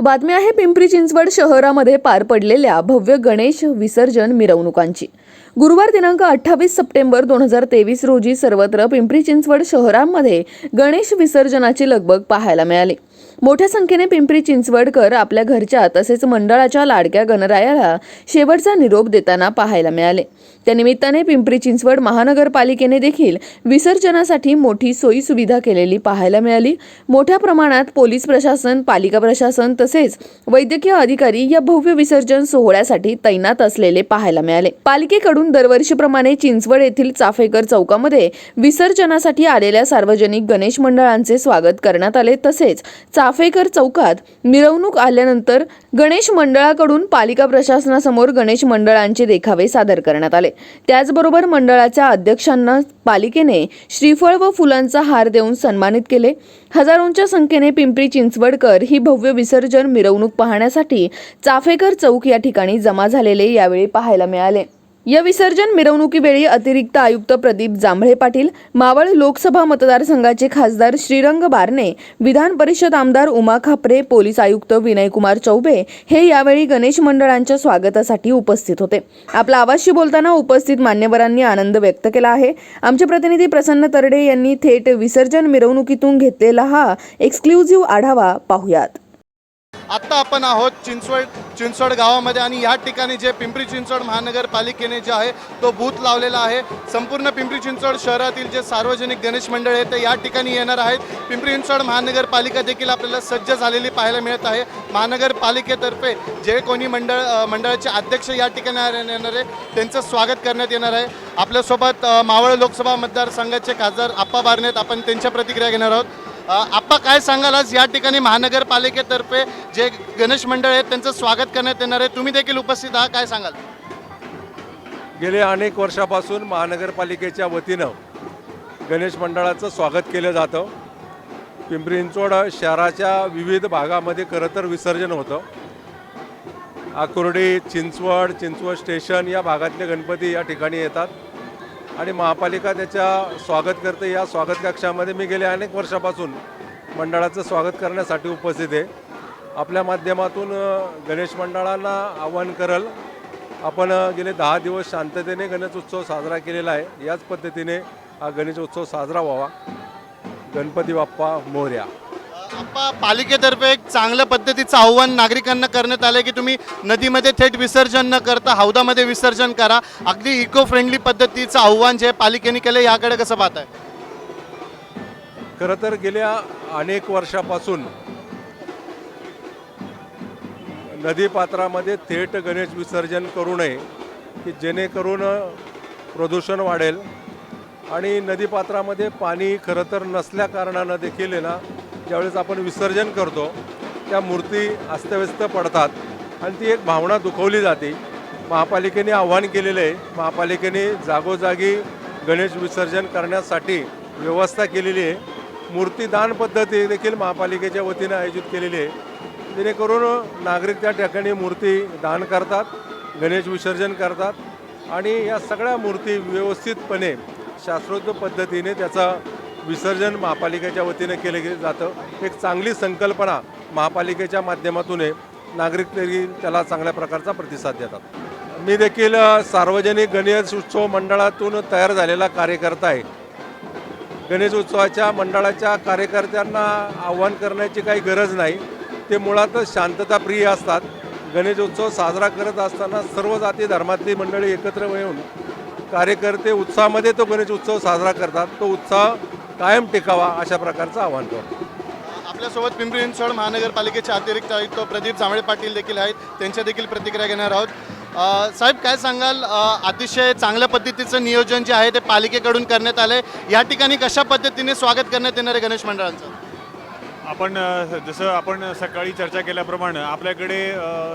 बातमी आहे पिंपरी चिंचवड शहरामध्ये पार पडलेल्या भव्य गणेश विसर्जन मिरवणुकांची. गुरुवार दिनांक अठ्ठावीस सप्टेंबर दोन हजार तेवीस रोजी सर्वत्र पिंपरी चिंचवड शहरामध्ये गणेश विसर्जनाची लगबग पाहायला मिळाली. मोठ्या संख्येने पिंपरी चिंचवडकर आपल्या घरच्या तसेच मंडळाच्या लाडक्या गणरायाला शेवटचा निरोप देताना पाहायला मिळाले. त्यानिमित्ताने पिंपरी चिंचवड महानगरपालिकेने देखील विसर्जनासाठी मोठी सोयी सुविधा केलेली पाहायला मिळाली. मोठ्या प्रमाणात पोलीस प्रशासन पालिका प्रशासन तसेच वैद्यकीय अधिकारी या भव्य विसर्जन सोहळ्यासाठी तैनात असलेले पाहायला मिळाले. पालिकेकडून दरवर्षीप्रमाणे चिंचवड येथील चाफेकर चौकामध्ये विसर्जनासाठी आलेल्या सार्वजनिक गणेश मंडळांचे स्वागत करण्यात आले. तसेच चाफेकर चौकात मिरवणूक आल्यानंतर गणेश मंडळाकडून पालिका प्रशासनासमोर गणेश मंडळांचे देखावे सादर करण्यात आले. त्याचबरोबर मंडळाच्या अध्यक्षांना पालिकेने श्रीफळ व फुलांचा हार देऊन सन्मानित केले. हजारोंच्या संख्येने पिंपरी चिंचवडकर ही भव्य विसर्जन मिरवणूक पाहण्यासाठी चाफेकर चौक या ठिकाणी जमा झालेले यावेळी पाहायला मिळाले. या विसर्जन मिरवणुकीवेळी अतिरिक्त आयुक्त प्रदीप जांभळे पाटील मावळ लोकसभा मतदारसंघाचे खासदार श्रीरंग बारणे विधान परिषद आमदार उमा खापरे पोलीस आयुक्त विनयकुमार चौबे हे यावेळी गणेश मंडळांच्या स्वागतासाठी उपस्थित होते. आपला आवाजशी बोलताना उपस्थित मान्यवरांनी आनंद व्यक्त केला आहे. आमचे प्रतिनिधी प्रसन्न तरडे यांनी थेट विसर्जन मिरवणुकीतून घेतलेला हा एक्सक्लुझिव्ह आढावा पाहुयात. आत्ता आपण आहोत चिंचवड चिंचवड गावामध्ये आणि या ठिकाणी जे पिंपरी चिंचवड महानगरपालिकेने जे आहे तो बूथ लावलेला आहे. संपूर्ण पिंपरी चिंचवड शहरातील जे सार्वजनिक गणेश मंडळ आहे ते या ठिकाणी येणार आहेत. पिंपरी चिंचवड महानगरपालिका देखील आपल्याला सज्ज झालेली पाहायला मिळत आहे. महानगरपालिकेतर्फे जे कोणी मंडळ मंडळाचे अध्यक्ष या ठिकाणी येणार आहे त्यांचं स्वागत करण्यात येणार आहे. आपल्यासोबत मावळ लोकसभा मतदारसंघाचे खासदार आप्पा बारनेत आपण त्यांच्या प्रतिक्रिया घेणार आहोत. आप्पा काय सांगाल आज? या ठिकाणी महानगरपालिकेतर्फे जे गणेश मंडळ आहेत त्यांचं स्वागत करण्यात येणार आहे. तुम्ही देखील उपस्थित आहात काय सांगाल? गेले अनेक वर्षापासून महानगरपालिकेच्या वतीनं गणेश मंडळाचं स्वागत केलं जातं. पिंपरी चिंचवड शहराच्या विविध भागामध्ये खरं तर विसर्जन होतं. आकुर्डी चिंचवड चिंचवड स्टेशन या भागातले गणपती या ठिकाणी येतात. आणि महापालिका त्याच्या स्वागत करते. या स्वागत कक्षामध्ये मी गेले अनेक वर्षापासून मंडळाचं स्वागत करण्यासाठी उपस्थित आहे. आपल्या माध्यमातून गणेश मंडळांना आवाहन करल आपण गेले दहा दिवस शांततेने गणेश उत्सव साजरा केलेला आहे. याच पद्धतीने हा गणेश उत्सव साजरा व्हावा. गणपती बाप्पा मोर्या. आप्पा पालिकेतर्फे एक चांगल्या पद्धतीचं आव्हान नागरिकांना करण्यात आलं की तुम्ही नदीमध्ये थेट विसर्जन न करता हौदामध्ये विसर्जन करा. अगदी इको फ्रेंडली पद्धतीचं आव्हान जे पालिकेने केलं याकडे कसं पाहताय? खरं तर गेल्या अनेक वर्षापासून नदीपात्रामध्ये थेट गणेश विसर्जन करू नये की जेणेकरून प्रदूषण वाढेल. आणि नदीपात्रामध्ये पाणी खरं तर नसल्या कारणानं देखील आहे ना ज्यावेळेस आपण विसर्जन करतो त्या मूर्ती अस्तव्यस्त पडतात आणि ती एक भावना दुखवली जाते. महापालिकेने आव्हान केलेलं आहे. महापालिकेने जागोजागी गणेश विसर्जन करण्यासाठी व्यवस्था केलेली आहे. मूर्तीदान पद्धती देखील महापालिकेच्या वतीनं आयोजित केलेली आहे. जेणेकरून नागरिक त्या ठिकाणी मूर्ती दान करतात गणेश विसर्जन करतात आणि या सगळ्या मूर्ती व्यवस्थितपणे शास्त्रोक्त पद्धतीने त्याचा विसर्जन महापालिकेच्या वतीने केलं गेलं जातं. एक चांगली संकल्पना महापालिकेच्या माध्यमातून नागरिक तरी त्याला चांगल्या प्रकारचा प्रतिसाद देतात. मी देखील सार्वजनिक गणेश उत्सव मंडळातून तयार झालेला कार्यकर्ता आहे. गणेश उत्सवाच्या मंडळाच्या कार्यकर्त्यांना आव्हान करण्याची काही गरज नाही. ते मुळातच शांतताप्रिय असतात. गणेश उत्सव साजरा करत असताना सर्व जाती धर्मातली मंडळी एकत्र येऊन कार्यकर्ते उत्साहामध्ये तो गणेश उत्सव साजरा करतात. तो उत्साह कायम टिकावा अशा प्रकारचं आव्हान करतो आपल्यासोबत पिंपरी चिंचवड महानगरपालिकेचे अतिरिक्त आयुक्त प्रदीप जांभळे पाटील देखील आहेत. त्यांच्या देखील प्रतिक्रिया घेणार आहोत. अ, साहेब काय सांगाल? अ, अतिशय चांगल्या पद्धतीचं नियोजन जे आहे ते पालिकेकडून करण्यात आलं आहे या ठिकाणी कशा पद्धतीने स्वागत करण्यात येणार आहे गणेश मंडळांचं? आपण अ, जसं आपण सकाळी चर्चा केल्याप्रमाणे आपल्याकडे अ,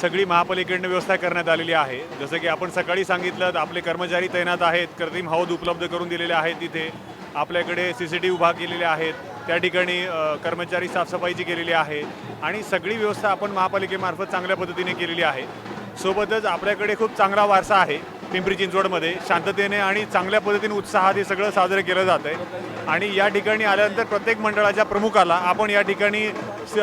सगळी महापालिकेकडनं व्यवस्था करण्यात आलेली आहे. जसं की आपण सकाळी सांगितलं तर आपले कर्मचारी तैनात आहेत कृत्रिम हौद उपलब्ध करून दिलेले आहेत तिथे. आपल्याकडे सी सी टी उभा भाग केलेले आहेत. त्या ठिकाणी कर्मचारी साफसफाईची केलेली आहे आणि सगळी व्यवस्था आपण महापालिकेमार्फत चांगल्या पद्धतीने केलेली आहे. सोबतच आपल्याकडे खूप चांगला वारसा आहे पिंपरी चिंचवडमध्ये. शांततेने आणि चांगल्या पद्धतीने उत्साहात हे सगळं साजरं केलं जात आहे. आणि या ठिकाणी आल्यानंतर प्रत्येक मंडळाच्या प्रमुखाला आपण या ठिकाणी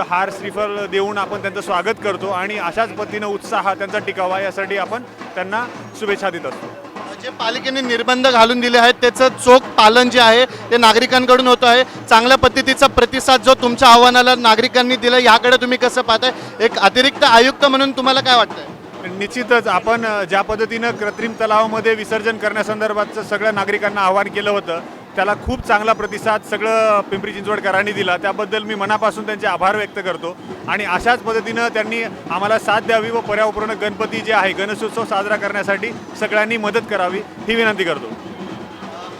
हार श्रीफल देऊन आपण त्यांचं स्वागत करतो आणि अशाच पद्धतीनं उत्साह त्यांचा टिकावा यासाठी आपण त्यांना शुभेच्छा देत असतो. जे पालिकेने निर्बंध घालून दिले आहेत त्याचं चोख पालन जे आहे ते नागरिकांकडून होतं आहे. चांगल्या पद्धतीचा प्रतिसाद जो तुमच्या आव्हानाला नागरिकांनी दिला याकडे तुम्ही कसं पाहताय? एक अतिरिक्त आयुक्त म्हणून तुम्हाला काय वाटतंय? निश्चितच आपण ज्या पद्धतीनं कृत्रिम तलावामध्ये विसर्जन करण्यासंदर्भातचं सगळ्या नागरिकांना आवाहन केलं होतं त्याला खूप चांगला प्रतिसाद सगळं पिंपरी चिंचवडकरांनी दिला. त्याबद्दल मी मनापासून त्यांचे आभार व्यक्त करतो. आणि अशाच पद्धतीनं त्यांनी आम्हाला साथ द्यावी व पर्यावरण गणपती जे आहे गणेशोत्सव साजरा करण्यासाठी सगळ्यांनी मदत करावी ही विनंती करतो.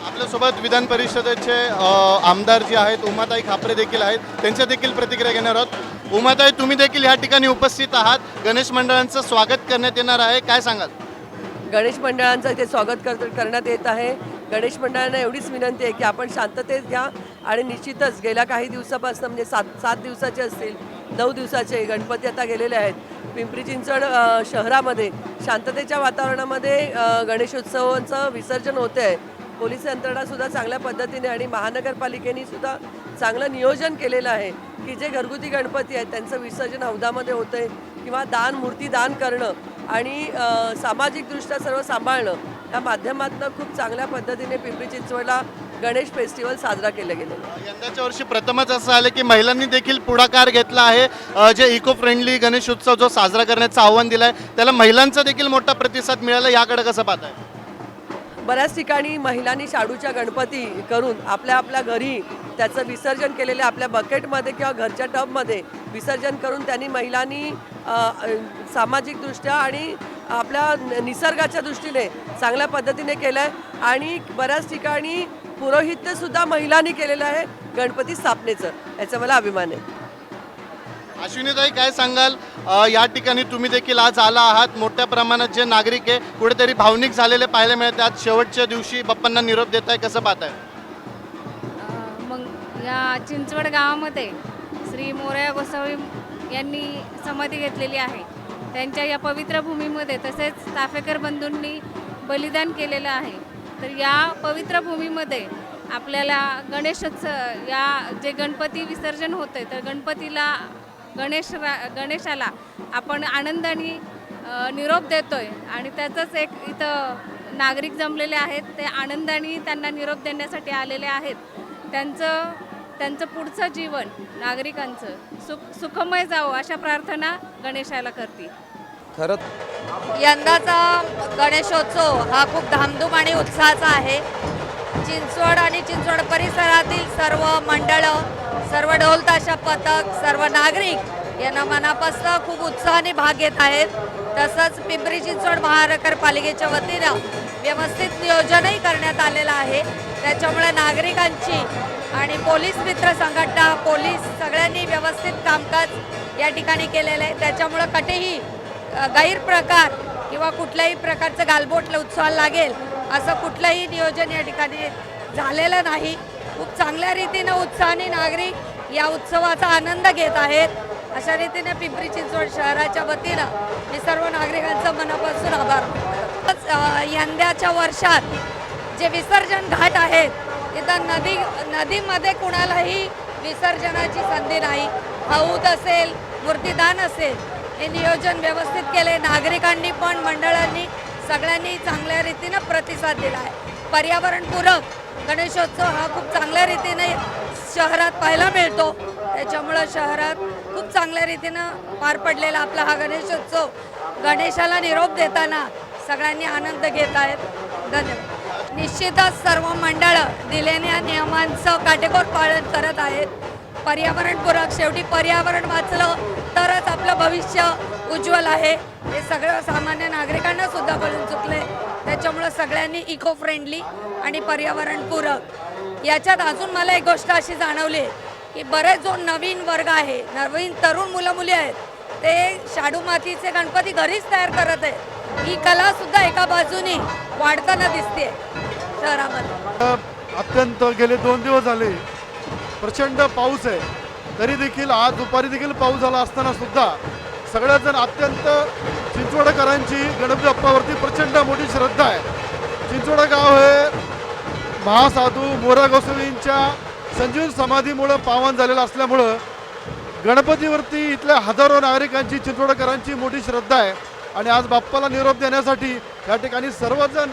आपल्यासोबत विधान परिषदेचे आमदार जे आहेत उमाताई खापरे देखील आहेत. त्यांच्या देखील प्रतिक्रिया घेणार आहोत. उमाताई तुम्ही देखील या ठिकाणी उपस्थित आहात. गणेश मंडळांचं स्वागत करण्यात येणार आहे. काय सांगाल? गणेश मंडळांचं इथे स्वागत कर करण्यात येत आहे. गणेश मंडळांना एवढीच विनंती आहे की आपण शांततेत घ्या आणि निश्चितच गेल्या काही दिवसापासून म्हणजे सात सात दिवसाचे असतील नऊ दिवसाचे गणपती आता गेलेले आहेत. पिंपरी चिंचवड शहरामध्ये शांततेच्या वातावरणामध्ये अ, गणेशोत्सवाचं विसर्जन होते आहे पोलीस यंत्रणासुद्धा चांगल्या पद्धतीने आणि महानगरपालिकेने सुद्धा चांगलं नियोजन केलेलं आहे की जे घरगुती गणपती आहेत त्यांचं विसर्जन हौदामध्ये होतं आहे किंवा दान मूर्ती दान करणं आणि सामाजिकदृष्ट्या सर्व सांभाळणं. या माध्यमातून खूप चांगल्या पद्धतीने पिंपरी चिंचवडला गणेश फेस्टिवल साजरा केलं आहे. यंदाच्या वर्षी प्रथमच असं आलं की महिलांनी देखील पुढाकार घेतला आहे. जे इको फ्रेंडली गणेश उत्सव जो साजरा करण्याचं आव्हान दिलं आहे त्याला महिलांचा देखील मोठा प्रतिसाद मिळाला याकडे कसं पाहताय? बऱ्याच ठिकाणी महिलांनी शाडूच्या गणपती करून आपल्या आपल्या घरी त्याचं विसर्जन केलेले आपल्या बकेटमध्ये किंवा घरच्या टबमध्ये विसर्जन करून त्यांनी महिलांनी सामाजिकदृष्ट्या आणि आपल्या निसर्गाच्या दृष्टीने चांगल्या पद्धतीने केलं आहे आणि बऱ्याच ठिकाणी पुरोहित्यसुद्धा महिलांनी केलेलं आहे गणपती स्थापनेचं. याचा मला अभिमान आहे. अश्विनीताई काय सांगाल? अ, या ठिकाणी तुम्ही देखील आज आला आहात. मोठ्या प्रमाणात जे नागरिक आहे कुठेतरी भावनिक झालेले पाहायला मिळते आज शेवटच्या दिवशी बाप्पांना निरोप देत आहे कसं पाहताय? अ, मग या चिंचवड गावामध्ये श्री मोरया गोसावी यांनी समाधी घेतलेली आहे. त्यांच्या या पवित्र भूमीमध्ये तसेच चाफेकर बंधूंनी बलिदान केलेलं आहे. तर या पवित्र भूमीमध्ये आपल्याला गणेशोत्सव या जे गणपती विसर्जन होते तर गणपतीला गणेश गणेशाला आपण आनंदाने निरोप देतोय. आणि त्याचंच एक इथं नागरिक जमलेले आहेत ते आनंदाने त्यांना निरोप देण्यासाठी आलेले आहेत. त्यांचं त्यांचं पुढचं जीवन नागरिकांचं सुख सुखमय जावं अशा प्रार्थना गणेशाला करते खरं यंदाचा गणेशोत्सव हा खूप धामधूम आणि उत्साहाचा आहे. चिंचवड आणि चिंचवड परिसरातील सर्व मंडळं सर्व ढोलताशा पथक सर्व नागरिक यांना मनापासून खूप उत्साहाने भाग घेत आहेत. तसंच पिंपरी चिंचवड महानगरपालिकेच्या वतीनं व्यवस्थित नियोजनही करण्यात आलेलं आहे. त्याच्यामुळे नागरिकांची आणि पोलीस मित्र संघटना पोलीस सगळ्यांनी व्यवस्थित कामकाज या ठिकाणी केलेलं आहे. त्याच्यामुळं कठेही गैरप्रकार किंवा कुठल्याही प्रकारचं गालबोट उत्सवाला लागेल असं कुठलंही नियोजन या ठिकाणी झालेलं नाही. खूप चांगल्या रीतीनं उत्साहाने नागरिक या उत्सवाचा आनंद घेत आहेत. अशा रीतीने पिंपरी चिंचवड शहराच्या वतीनं मी सर्व नागरिकांचं मनापासून आभार यंदाच्या वर्षात जे विसर्जन घाट आहेत तिथं नदी नदीमध्ये कुणालाही विसर्जनाची संधी नाही. हौद असेल मूर्तीदान असेल हे नियोजन व्यवस्थित केले नागरिकांनी पण मंडळांनी सगळ्यांनी चांगल्या रीतीनं प्रतिसाद दिला आहे. पर्यावरणपूरक गणेशोत्सव हा खूप चांगल्या रीतीने शहरात पाहायला मिळतो. त्याच्यामुळं शहरात खूप चांगल्या रीतीनं पार पडलेला आपला हा गणेशोत्सव. गणेशाला निरोप देताना सगळ्यांनी आनंद घेत आहेत. धन्यवाद. निश्चितच सर्व मंडळं दिलेल्या नियमांचं काटेकोर पालन करत आहेत. पर्यावरणपूरक शेवटी पर्यावरण वाचलं तरच आपलं भविष्य उज्ज्वल आहे. हे सगळं सामान्य नागरिकांना सुद्धा कळून आहे त्याच्यामुळं सगळ्यांनी इको फ्रेंडली आणि पर्यावरणपूरक याच्यात अजून मला एक गोष्ट अशी जाणवली आहे की बरेच जो नवीन वर्ग आहे नवीन तरुण मुलं मुली आहेत ते शाडू मातीचे गणपती घरीच तयार करत आहेत. ही कला सुद्धा एका बाजूनी वाढताना दिसते शहरामध्ये. अत्यंत गेले दोन दिवस झाले प्रचंड पाऊस आहे. तरी देखील आज दुपारी देखील पाऊस झाला असताना सुद्धा सगळेजण अत्यंत चिंचवडकरांची गणपती बाप्पावरती प्रचंड मोठी श्रद्धा आहे. चिंचवड गाव हे महासाधू मोरा गोसावींच्या संजीवन समाधीमुळं पावन झालेलं असल्यामुळं गणपतीवरती इथल्या हजारो नागरिकांची चिंचवडकरांची मोठी श्रद्धा आहे. आणि आज बाप्पाला निरोप देण्यासाठी या ठिकाणी सर्वजण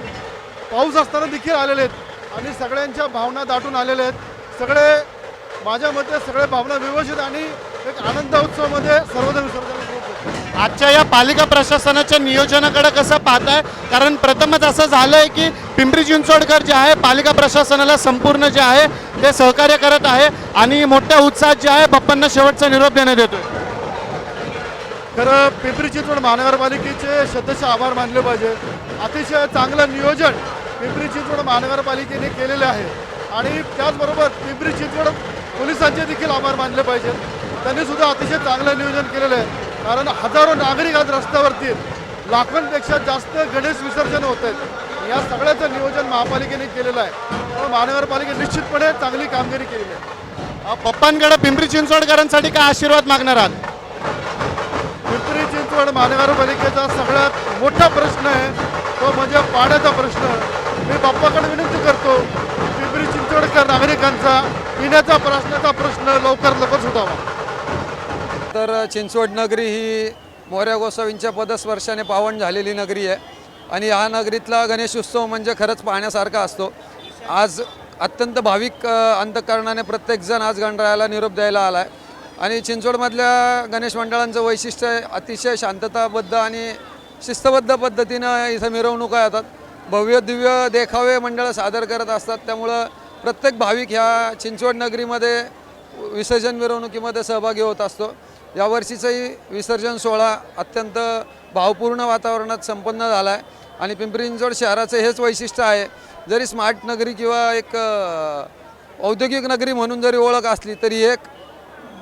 पाऊस असताना देखील आलेले आहेत. आणि सगळ्यांच्या भावना दाटून आलेले आहेत. सगळे माझ्या मते सगळे भावना व्यवस्थित आणि एक आनंद उत्सवामध्ये सर्वजण विसर्जन आजच्या या पालिका प्रशासनाच्या नियोजनाकडे कसं पाहताय? कारण प्रथमच असं झालंय की पिंपरी चिंचवडकर जे आहे पालिका प्रशासनाला संपूर्ण जे आहे ते सहकार्य करत आहे आणि मोठ्या उत्साहात जे आहे बाप्पांना शेवटचा निरोप देण्यात येतोय. खरं पिंपरी चिंचवड महानगरपालिकेचे शतश आभार मानले पाहिजे. अतिशय चांगलं नियोजन पिंपरी चिंचवड महानगरपालिकेने केलेले आहे. आणि त्याचबरोबर पिंपरी चिंचवड पोलिसांचे देखील आभार मानले पाहिजेत. त्यांनी सुद्धा अतिशय चांगलं नियोजन केलेलं आहे. कारण हजारो नागरिक आज रस्त्यावरती. लाखोंपेक्षा जास्त गणेश विसर्जन होत आहेत. या सगळ्याचं नियोजन महापालिकेने केलेलं आहे. महानगरपालिकेने निश्चितपणे चांगली कामगिरी केलेली आहे. अ, बाप्पांकडे पिंपरी चिंचवडकरांसाठी काय आशीर्वाद मागणार आहात? पिंपरी चिंचवड महानगरपालिकेचा सगळ्यात मोठा प्रश्न आहे. तो म्हणजे पाण्याचा प्रश्न. मी बाप्पाकडे विनंती करतो पिंपरी चिंचवडकर नागरिकांचा पिण्याचा प्रश्नाचा प्रश्न लवकर लवकर सुटावा. तर चिंचवड नगरी ही मोऱ्या गोसावींच्या पदस्पर्शाने पावन झालेली नगरी आहे. आणि या नगरीतला गणेश उत्सव म्हणजे खरंच पाहण्यासारखा असतो. आज अत्यंत भाविक अंतकरणाने प्रत्येकजण आज गणरायाला निरोप द्यायला आला आहे आणि चिंचवडमधल्या गणेश मंडळांचं वैशिष्ट्य अतिशय शांतताबद्ध आणि शिस्तबद्ध पद्धतीनं इथं मिरवणुका येतात. भव्य दिव्य देखावे मंडळ सादर करत असतात. त्यामुळं प्रत्येक भाविक ह्या चिंचवड नगरीमध्ये विसर्जन मिरवणुकीमध्ये सहभागी होत असतो. यावर्षीचाही विसर्जन सोहळा अत्यंत भावपूर्ण वातावरणात संपन्न झाला आहे आणि पिंपरी चिंचवड शहराचं हेच वैशिष्ट्य आहे. जरी स्मार्ट नगरी किंवा एक औद्योगिक नगरी म्हणून जरी ओळख असली तरी एक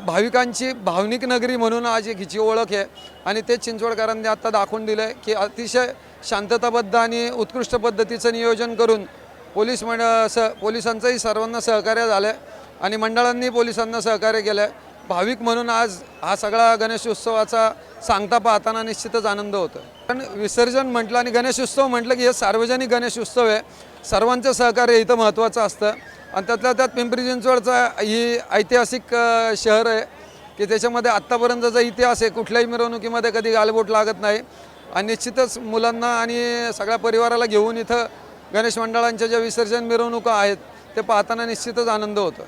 भाविकांची भावनिक नगरी म्हणून आज एक हिची ओळख आहे. आणि ते चिंचवडकरांनी आत्ता दाखवून दिलं आहे की अतिशय शांतताबद्ध आणि उत्कृष्ट पद्धतीचं नियोजन करून पोलीस मंड स पोलिसांचंही सर्वांना सहकार्य झालं आहे आणि मंडळांनी पोलिसांना सहकार्य केलं आहे भाविक म्हणून आज हा सगळा गणेशोत्सवाचा सांगता पाहताना निश्चितच आनंद होतो कारण विसर्जन म्हटलं आणि गणेशोत्सव म्हटलं की हे सार्वजनिक गणेशोत्सव आहे. सर्वांचं सहकार्य इथं महत्त्वाचं असतं. आणि त्यातल्या त्यात पिंपरी चिंचवडचा ही ऐतिहासिक शहर आहे की त्याच्यामध्ये आत्तापर्यंतचा इतिहास आहे कुठल्याही मिरवणुकीमध्ये कधी गालबोट लागत नाही. आणि निश्चितच मुलांना आणि सगळ्या परिवाराला घेऊन इथं गणेश मंडळांच्या ज्या विसर्जन मिरवणुका आहेत ते पाहताना निश्चितच आनंद होतो.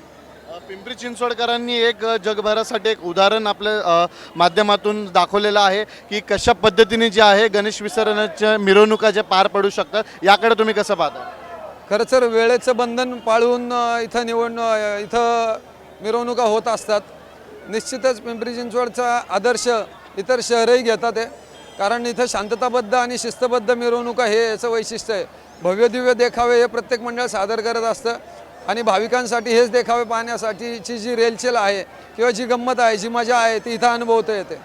पिंपरी चिंचवडकरांनी एक जगभरासाठी एक उदाहरण आपल्या माध्यमातून दाखवलेलं आहे की कशा पद्धतीने जे आहे गणेश विसर्जनाच्या मिरवणुका ज्या पार पडू शकतात याकडे तुम्ही कसं पाहता? खरं तर वेळेचं बंधन पाळून इथं निवड इथं मिरवणुका होत असतात. निश्चितच पिंपरी चिंचवडचा आदर्श इतर शहरही घेतात आहे कारण इथं शांतताबद्ध आणि शिस्तबद्ध मिरवणुका हे याचं वैशिष्ट्य आहे. भव्यदिव्य देखावे हे प्रत्येक मंडळ सादर करत असतं. आणि भाविकांसाठी हेच देखावे पाहण्यासाठीची जी रेलचेल आहे किंवा जी गंमत आहे जी मजा आहे ती इथं अनुभवता येते.